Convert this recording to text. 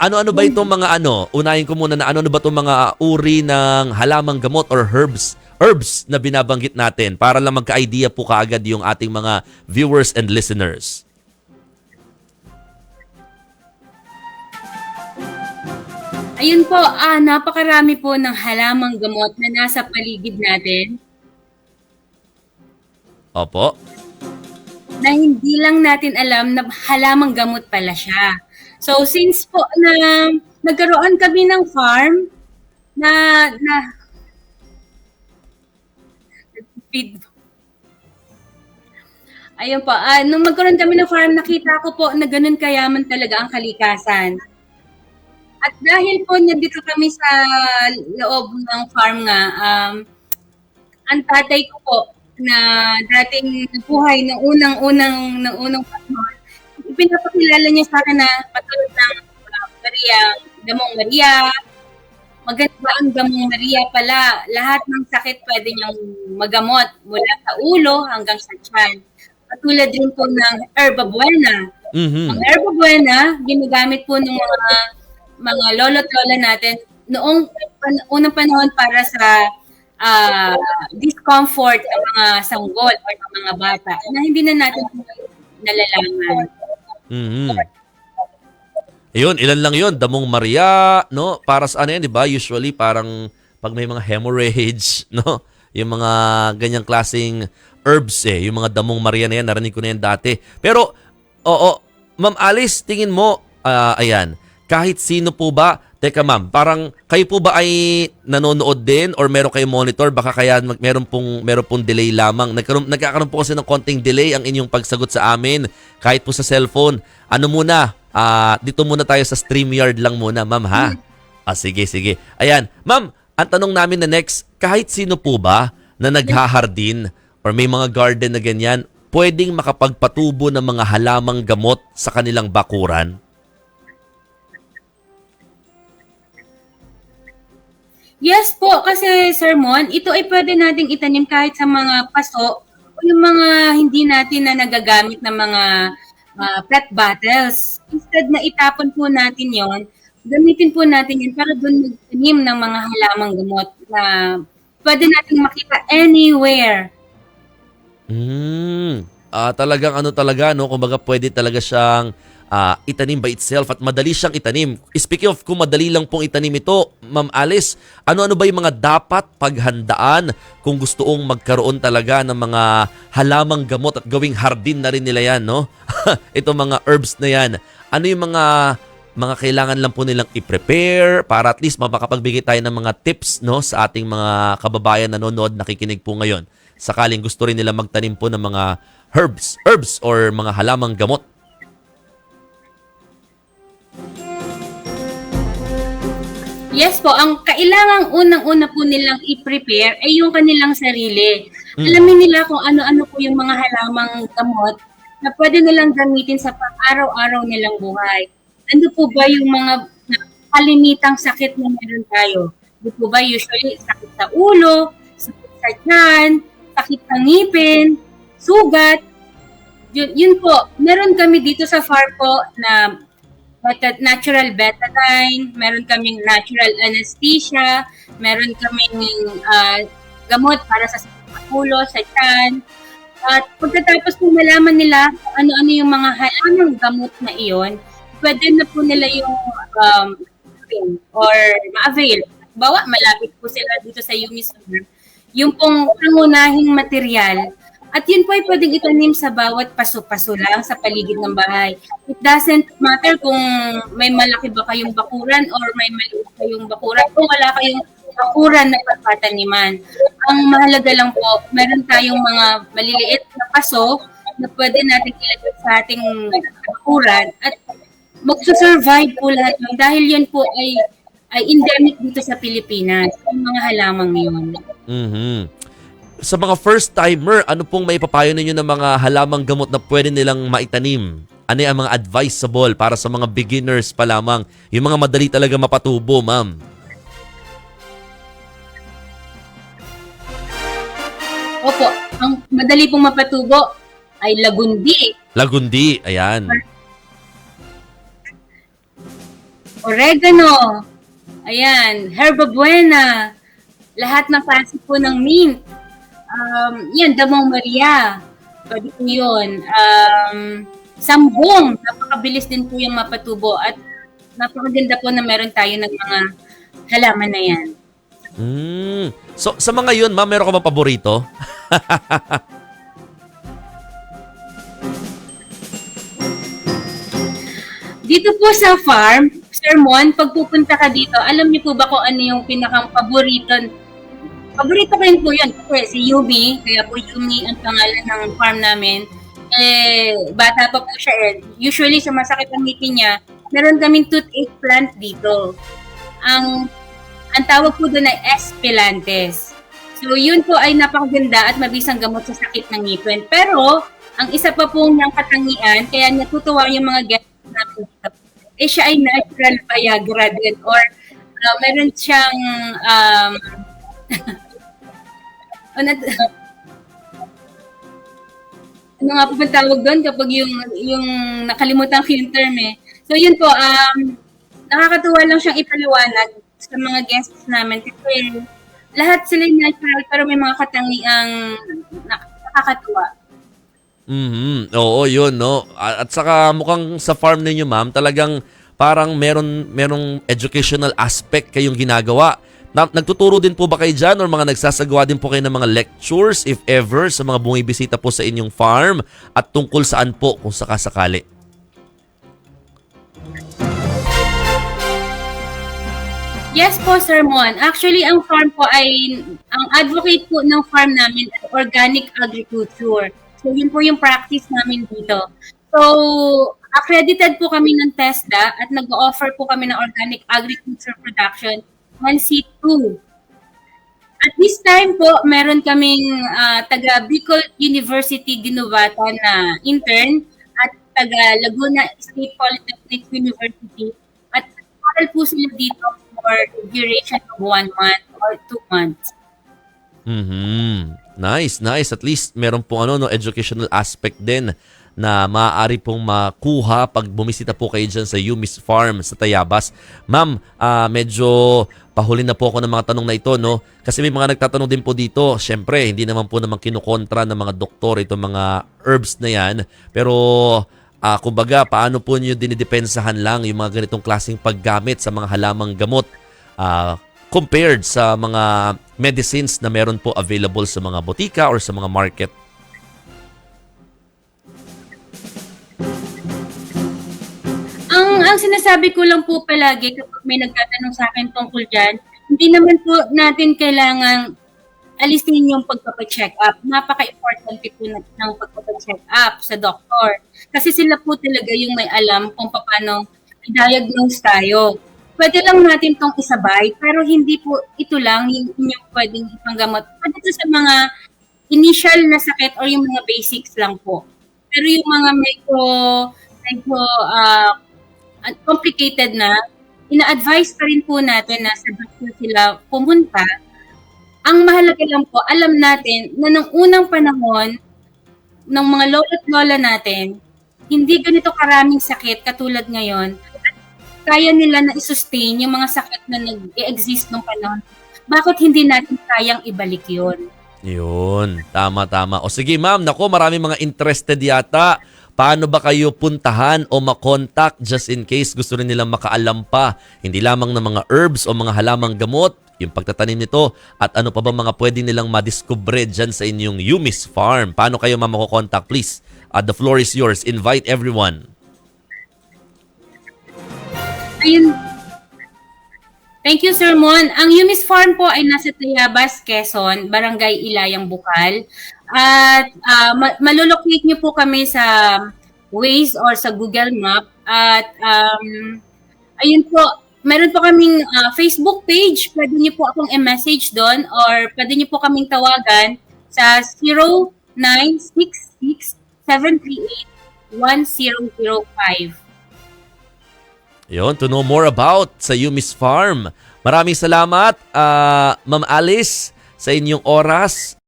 Ano-ano ba itong mga ano? Unahin ko muna na ano-ano ba itong mga uri ng halamang gamot or herbs herbs na binabanggit natin para lang magka-idea po kaagad yung ating mga viewers and listeners. Ayun po, ah, napakarami po ng halamang gamot na nasa paligid natin Opo. na hindi lang natin alam na halamang gamot pala siya. So since po na nagkaroon kami ng farm na na feed Ayun po, ah, nung magkaroon kami ng farm, nakita ko po na ganun kayaman talaga ang kalikasan. At dahil po nandito kami sa loob ng farm nga, um, ang tatay ko po na dating buhay ng unang-unang ng unang panahon, pinapakilala niya sa akin na patulad ng uh, Maria, Damong Maria, maganda ang Damong Maria pala? Lahat ng sakit pwede niyang magamot mula sa ulo hanggang sa tiyan. Katulad din po ng Herba Buena. Mhm. Ang Herba Buena, ginagamit po ng mga mga lolo't lola natin noong pan- unang panahon para sa ah, discomfort ng mga sanggol o ng mga bata na hindi na natin nalalaman. Mhm. Ayun, ilan lang 'yon? Damong Maria, no? Para sa ano 'yan, 'di ba? Usually parang pag may mga hemorrhage, no? Yung mga ganyang klasing herbs eh, yung mga damong Maria na yan, narinig ko na yan dati. Pero oo, Ma'am Alice, tingin mo ah, ayan, kahit sino po ba Teka ma'am, parang kayo po ba ay nanonood din or meron kayong monitor? Baka kaya mag- meron pong, meron pong delay lamang. Nagkaroon, nagkakaroon po kasi ng konting delay ang inyong pagsagot sa amin. Kahit po sa cellphone. Ano muna? Ah, dito muna tayo sa StreamYard lang muna, ma'am ha? Ah, sige, sige. Ayan. Ma'am, ang tanong namin na next, kahit sino po ba na naghahardin or may mga garden na ganyan, pwedeng makapagpatubo ng mga halamang gamot sa kanilang bakuran? Yes po, kasi Sir Mon, ito ay pwede nating itanim kahit sa mga paso o yung mga hindi natin na nagagamit na mga ah, pet bottles. Instead na itapon po natin yon, gamitin po natin yun para doon magtanim ng mga halamang gamot na pwede nating makita anywhere. Mm. Ah, talagang ano talaga no, kumbaga pwede talaga siyang ah, itanim by itself at madali siyang itanim. Speaking of kung madali lang pong itanim ito, Ma'am Alice, ano-ano ba yung mga dapat paghandaan kung gustoong magkaroon talaga ng mga halamang gamot at gawing hardin na rin nila yan, no? Ito mga herbs na yan. Ano yung mga mga kailangan lang po nilang i-prepare para at least mapakapagbigay tayo ng mga tips no sa ating mga kababayan na nanonood nakikinig po ngayon sakaling gusto rin nila magtanim po ng mga herbs herbs or mga halamang gamot Yes po, ang kailangang unang-una po nilang i-prepare ay yung kanilang sarili. Mm. Alamin nila kung ano-ano po yung mga halamang gamot na pwede nilang gamitin sa pang-araw-araw nilang buhay. Ano po ba yung mga kalimitang sakit na meron tayo? Di po ba usually sakit sa ulo, sakit sa tiyan, sakit ng ngipin, sugat? Yun, yun po, meron kami dito sa farm po na natural betadine, meron kaming natural anesthesia, meron kaming ah, gamot para sa ulo, sa tiyan. At pagkatapos po malaman nila ano-ano yung mga halamang gamot na iyon, pwede na po nila yung um, or ma-avail. Bawa, malapit po sila dito sa Unisur. Yung pong pangunahing material, at yun po ay pwedeng itanim sa bawat paso-paso lang sa paligid ng bahay. It doesn't matter kung may malaki ba kayong bakuran or may maliit kayong bakuran kung wala kayong bakuran na pagpataniman. Ang mahalaga lang po, meron tayong mga maliliit na paso na pwede natin ilagay sa ating bakuran at magsusurvive po lahat yun dahil yun po ay ay endemic dito sa Pilipinas, yung mga halamang yun. Mhm. Sa mga first timer, ano pong may papayo ninyo ng mga halamang gamot na pwede nilang maitanim? Ano yung mga advisable para sa mga beginners pa lamang? Yung mga madali talaga mapatubo, ma'am. Opo, ang madali pong mapatubo ay lagundi. Lagundi, ayan. oregano, ayan, herba buena, lahat ng klase po ng mint. Um, yan, damong Maria. Pwede po yun. Um, sambong, napakabilis din po yung mapatubo at napakaganda po na meron tayo ng mga halaman na yan. Mm. So, sa mga yun, ma'am, meron ka bang paborito? Dito po sa farm, Sir Mon, pag pupunta ka dito, alam niyo po ba kung ano yung pinakang paborito? Paborito ko rin po yun. Kasi si Yumi, kaya po Yumi ang pangalan ng farm namin. Eh, bata pa po siya eh. Usually, sa masakit ang ngiti niya, meron kaming toothache plant dito. Ang ang tawag po doon ay Espelantes. So, yun po ay napakaganda at mabisang gamot sa sakit ng ngipin. Pero, ang isa pa po niyang katangian, kaya natutuwa yung mga guests natin dito, eh siya ay natural Viagra din or uh, meron siyang um, ano, ano nga po ba tawag doon kapag yung yung nakalimutan ko yung term eh. So yun po, um, nakakatuwa lang siyang ipaliwanag sa mga guests namin kasi lahat sila natural pero may mga katangiang nak- nakakatuwa. Mhm. Oo, yun, no. At saka mukhang sa farm ninyo, ma'am, talagang parang meron merong educational aspect kayong ginagawa. Na, nagtuturo din po ba kayo dyan or mga nagsasagawa din po kayo ng mga lectures if ever sa mga bumibisita po sa inyong farm at tungkol saan po kung sakasakali? Yes po, Sir Mon. Actually, ang farm po ay, ang advocate po ng farm namin ay organic agriculture. So, yun po yung practice namin dito. So, accredited po kami ng TESDA at nag-offer po kami ng organic agriculture production 1C2. At this time po, meron kaming ah, taga Bicol University Ginubata na intern at taga Laguna State Polytechnic University at aral po sila dito for duration of one month or two months. Mhm. Nice, nice. At least meron pong ano no educational aspect din na maaari pong makuha pag bumisita po kayo dyan sa Yumis Farm sa Tayabas. Ma'am, ah, medyo pahuli na po ako ng mga tanong na ito, no? Kasi may mga nagtatanong din po dito. Siyempre, hindi naman po naman kinukontra ng mga doktor itong mga herbs na yan. Pero, ah, kumbaga, paano po niyo dinidepensahan lang yung mga ganitong klaseng paggamit sa mga halamang gamot? Ah, compared sa mga medicines na meron po available sa mga botika or sa mga market. Ang sinasabi ko lang po palagi kapag may nagtatanong sa akin tungkol dyan, hindi naman po natin kailangan alisin yung pagpapacheck up. Napaka-importante po ng pagpapacheck up sa doktor. Kasi sila po talaga yung may alam kung paano i-diagnose tayo. Pwede lang natin tong isabay, pero hindi po ito lang yung inyong pwedeng ipanggamot. Pwede ito sa mga initial na sakit or yung mga basics lang po. Pero yung mga medyo, medyo at complicated na, ina-advise pa rin po natin na sa doctor sila pumunta. Ang mahalaga lang po, alam natin na nung unang panahon ng mga lolo't lola natin, hindi ganito karaming sakit katulad ngayon. At kaya nila na i-sustain yung mga sakit na nag-exist nung panahon. Bakit hindi natin kayang ibalik yon? Yun, tama-tama. O sige ma'am, nako marami mga interested yata. Paano ba kayo puntahan o makontak just in case gusto rin nilang makaalam pa? Hindi lamang ng mga herbs o mga halamang gamot, yung pagtatanim nito, at ano pa ba mga pwede nilang madiskubre dyan sa inyong Yumis Farm? Paano kayo ma'am makokontak? Please, uh, the floor is yours. Invite everyone. Ayun. Thank you, Sir Mon. Ang Yumis Farm po ay nasa Tayabas, Quezon, Barangay Ilayang Bukal. At uh, ma- malulocate niyo po kami sa Waze or sa Google Map. At um, ayun po, meron po kaming ah, Facebook page. Pwede niyo po akong i-message doon or pwede niyo po kaming tawagan sa 0966-738-1005. Yon, to know more about sa Yumis Farm. Maraming salamat, ah, Ma'am Alice, sa inyong oras